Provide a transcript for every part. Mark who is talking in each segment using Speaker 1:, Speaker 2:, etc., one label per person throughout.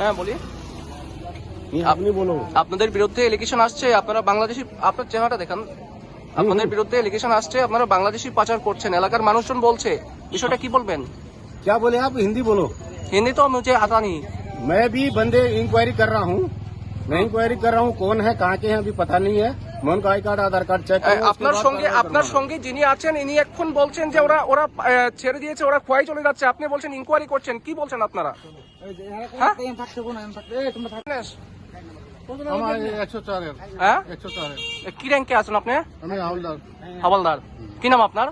Speaker 1: হ্যাঁ বলি।
Speaker 2: আপনি বলুন।
Speaker 1: আপনাদের বিরুদ্ধে এলিগেশন আসছে আপনারা বাংলাদেশি আপনার চেহারাটা দেখান। আপনাদের বিরুদ্ধে এলিগেশন আসছে আপনারা বাংলাদেশি পাচার করছেন এলাকার মানুষজন বলছে। বিষয়টা কি বলবেন?
Speaker 2: क्या বলে আপ হিন্দি বলো
Speaker 1: হিন্দি তো मुझे आता नहीं
Speaker 2: मैं भी बंदे इंक्वायरी कर रहा हूँ। मैं इंक्वायरी कर रहा हूँ कौन है कहाँ के हैं अभी पता नहीं है मैं उनका I card Aadhaar card check
Speaker 1: এ, আপনার সঙ্গে আপনার সঙ্গে যিনি আছেন ইনি এখন বলছেন যে ওরা ওরা এ, ছেড়ে দিয়েছে ওরা খোয়াই চলে যাচ্ছে আপনি বলছেন ইনকোয়ারি করছেন কি বলছেন আপনারা হ্যাঁ?
Speaker 2: আমার একশো চারের
Speaker 1: হ্যাঁ
Speaker 2: একশো চারের
Speaker 1: এ, কি র্যাঙ্কে আছেন আপনি
Speaker 2: আমি হাওলদার
Speaker 1: হাওলদার কি নাম আপনার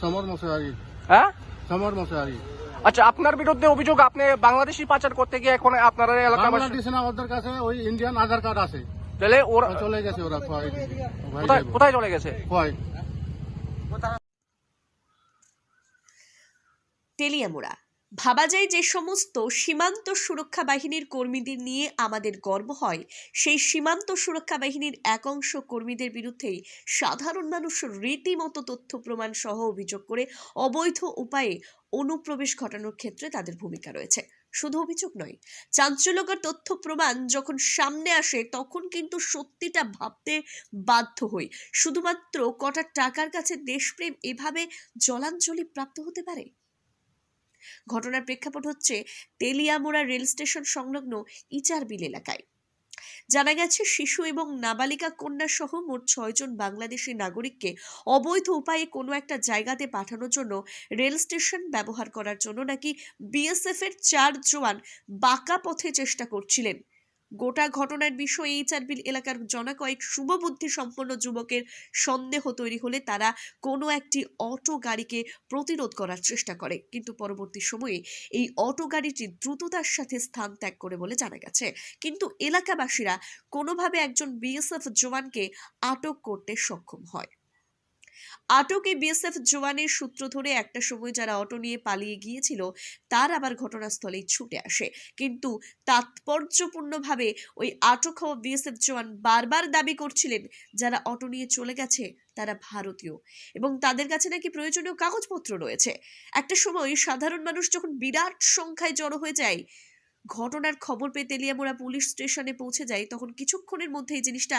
Speaker 2: সমর মশারি
Speaker 1: হ্যাঁ
Speaker 2: সমর মশারি
Speaker 1: আচ্ছা আপনার বিরুদ্ধে অভিযোগ আপনি বাংলাদেশি পাচার করতে গিয়ে এখন আপনার এলাকাবাসী
Speaker 2: বাংলাদেশ না ওদের কাছে ওই ইন্ডিয়ান আধার কার্ড আছে।
Speaker 1: তাহলে ওরা
Speaker 2: চলে গেছে ওরা খোয়াই
Speaker 1: কোথায় কোথায় চলে গেছে?
Speaker 2: খোয়াই।
Speaker 3: তেলিয়ামোড়া। ভাবা যায় যে সমস্ত সীমান্ত সুরক্ষা বাহিনীর কর্মীদের নিয়ে আমাদের গর্ব হয়। সেই সীমান্ত সুরক্ষা বাহিনীর এক অংশ কর্মীদের বিরুদ্ধেই সাধারণ মানুষ রীতিমতো তথ্য প্রমাণ সহ অভিযোগ করে অবৈধ উপায়ে অনুপ্রবেশ ঘটানোর ক্ষেত্রে তাদের ভূমিকা রয়েছে। শুধু অভিযোগ নয়, চাঞ্চল্যকর তথ্য প্রমাণ যখন সামনে আসে, তখন কিন্তু সত্যিটা ভাবতে বাধ্য হই। শুধুমাত্র কটা টাকার কাছে দেশপ্রেম এভাবে জলাঞ্জলি প্রাপ্ত হতে পারে? ঘটনার প্রেক্ষাপট হচ্ছে তেলিয়ামোড়া রেল স্টেশন সংলগ্ন ইচারবিল এলাকায়। জানা গেছে, শিশু এবং নাবালিকা কন্যা সহ মোট ছয়জন বাংলাদেশি নাগরিককে অবৈধ উপায়ে কোনো একটা জায়গাতে পাঠানোর জন্য রেল স্টেশন ব্যবহার করার জন্য নাকি বিএসএফ এর চার জওয়ান বাঁকা পথে চেষ্টা করছিলেন। গোটা ঘটনার বিষয়ে এইচআরবিল এলাকার জনা কয়েক শুভবুদ্ধি সম্পন্ন যুবকের সন্দেহ তৈরি হলে তারা কোনো একটি অটো গাড়িকে প্রতিরোধ করার চেষ্টা করে। কিন্তু পরবর্তী সময়ে এই অটো গাড়িটি দ্রুততার সাথে স্থান ত্যাগ করে বলে জানা গেছে। কিন্তু এলাকাবাসীরা কোনোভাবে একজন বিএসএফ জওয়ানকে আটক করতে সক্ষম হয়। আটকে বিএসএফ জওয়ানের সূত্র ধরে একটা সময় যারা অটো নিয়ে পালিয়ে গিয়েছিল, তার আবার ঘটনাস্থলেই ছুটে আসে। কিন্তু তাৎপর্যপূর্ণভাবে ওই আটক হওয়া বিএসএফ জওয়ান বারবার দাবি করছিলেন, যারা অটো নিয়ে চলে গেছে, তারা ভারতীয়। এবং তাদের কাছে নাকি প্রয়োজনীয় কাগজপত্র রয়েছে। একটা সময় সাধারণ মানুষ যখন বিরাট সংখ্যায় জড়ো হয়ে যায় ঘটনার খবর পেয়ে তেলিয়ামোড়া পুলিশ স্টেশনে পৌঁছে যায়, তখন কিছুক্ষণের মধ্যে এই জিনিসটা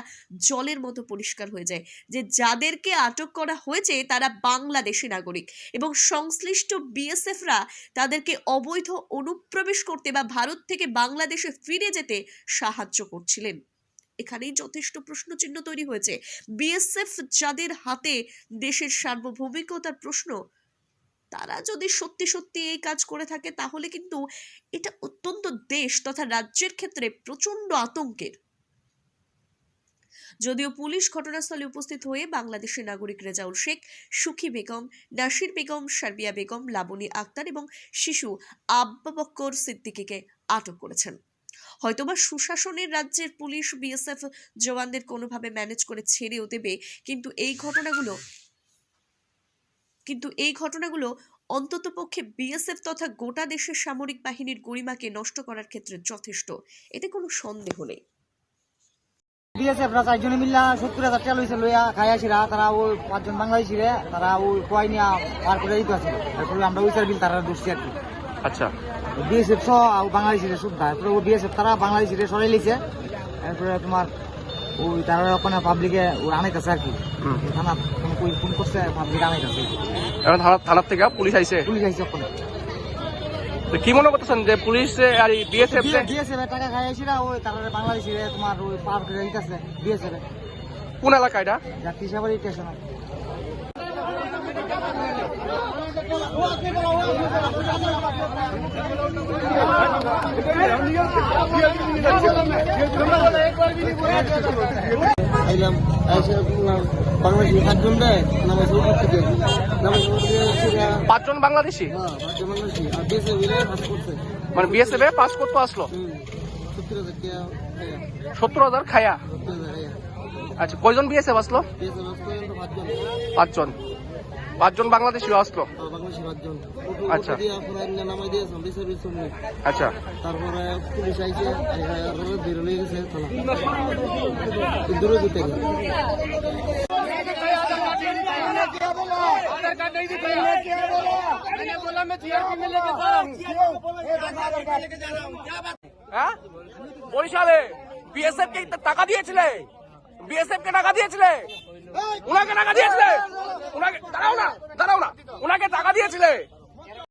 Speaker 3: জলের মতো পরিষ্কার হয়ে যায়। যে যাদেরকে আটক করা হয়েছে, তারা বাংলাদেশি নাগরিক এবং সংশ্লিষ্ট বিএসএফরা তাদেরকে অবৈধ অনুপ্রবেশ করতে বা ভারত থেকে বাংলাদেশে ফিরে যেতে সাহায্য করছিলেন। এখানেই যথেষ্ট প্রশ্নচিহ্ন তৈরি হয়েছে। বিএসএফ যাদের হাতে দেশের সার্বভৌমিকতার প্রশ্ন তারা যদি সত্যি সত্যি এই কাজ করে থাকে, তাহলে কিন্তু এটা অত্যন্ত দেশ তথা রাজ্যের ক্ষেত্রে প্রচণ্ড আতঙ্কের। যদিও পুলিশ ঘটনাস্থলে উপস্থিত হয়ে বাংলাদেশের নাগরিক রেজাউল শেখ, সুখী বেগম, নাসির বেগম সার্বিয়া বেগম, লাবণী আক্তার এবং শিশু আব্বা বক্কর সিদ্দিকীকে আটক করেছেন। হয়তোবা সুশাসনের রাজ্যের পুলিশ, বিএসএফ জওয়ানদের কোনোভাবে ম্যানেজ করে ছেড়েও দেবে, কিন্তু এই ঘটনাগুলো কিন্তু এই ঘটনাগুলো অন্ততপক্ষে বিএসএফ তথা গোটা দেশের সামরিক বাহিনীর গরিমাকে নষ্ট করার ক্ষেত্রে যথেষ্ট। এতে কোনো সন্দেহ নেই।
Speaker 4: বিএসএফ রা চারজনে মিল্লা সত্তর হাজার টাকা লইছে লইয়া খাই আসিরা তারা ওই পাঁচজন বাংলাদেশি রে তারা ওই কোয়াই নিয়ে পার করে দিতে আছে তারপরে আমরা ওই বিল তারা দোষছি আর কি।
Speaker 1: আচ্ছা।
Speaker 4: বিএসএফ সহ বাংলাদেশি রে ওই বিএসএফ তারা বাংলাদেশি রে সরাই লিছে তারপরে তোমার ওই তারা ওখানে পাবলিকে আনাইতেছে আর কি। থানা ফোন করছে পাবলিক আনাইতেছে।
Speaker 1: এখন থানা- থানার থেকে পুলিশ আইছে?
Speaker 4: পুলিশ আইসে ওখানে।
Speaker 1: কি মনে করতেছেন যে পুলিশ আর বিএসএফ
Speaker 4: বিএসএফ টাকা খাই আসিরা ওই তারা বাংলাদেশি তোমার ওই পার করে দিতেছে বিএসএফ
Speaker 1: কোন এলাকা এটা?
Speaker 4: যাত্রী সাবারি স্টেশন
Speaker 5: আইলাম এসে বাংলাদেশি সাতজন দেয়? নামাজ থেকে নামাজ উপর থেকে সেটা
Speaker 1: পাঁচজন বাংলাদেশি?
Speaker 5: হ্যাঁ ভারতীয় বাংলাদেশি। আর করছে।
Speaker 1: মানে বিএসএফ এ পাস করতে আসলো?
Speaker 5: সত্তর হাজার
Speaker 1: খায়া। আচ্ছা কয়জন বিএসএফ আসলো
Speaker 5: পাঁচজন।
Speaker 1: পাঁচজন বাংলাদেশিও আসলো
Speaker 5: বাংলাদেশি পাঁচজন।
Speaker 1: আচ্ছা।
Speaker 5: নামাই দিয়ে
Speaker 1: আচ্ছা।
Speaker 5: তারপরে পুলিশ আইছে বেরো লেগে গেছে দূরে দিতে
Speaker 1: হ্যাঁ? বরিশালে বিএসএফ কে টাকা দিয়েছিলে? বিএসএফ কে টাকা দিয়েছিলে? উনাকে টাকা দিয়েছিলে? উনাকে দাঁড়াও না দাঁড়াও না। উনাকে টাকা দিয়েছিলে?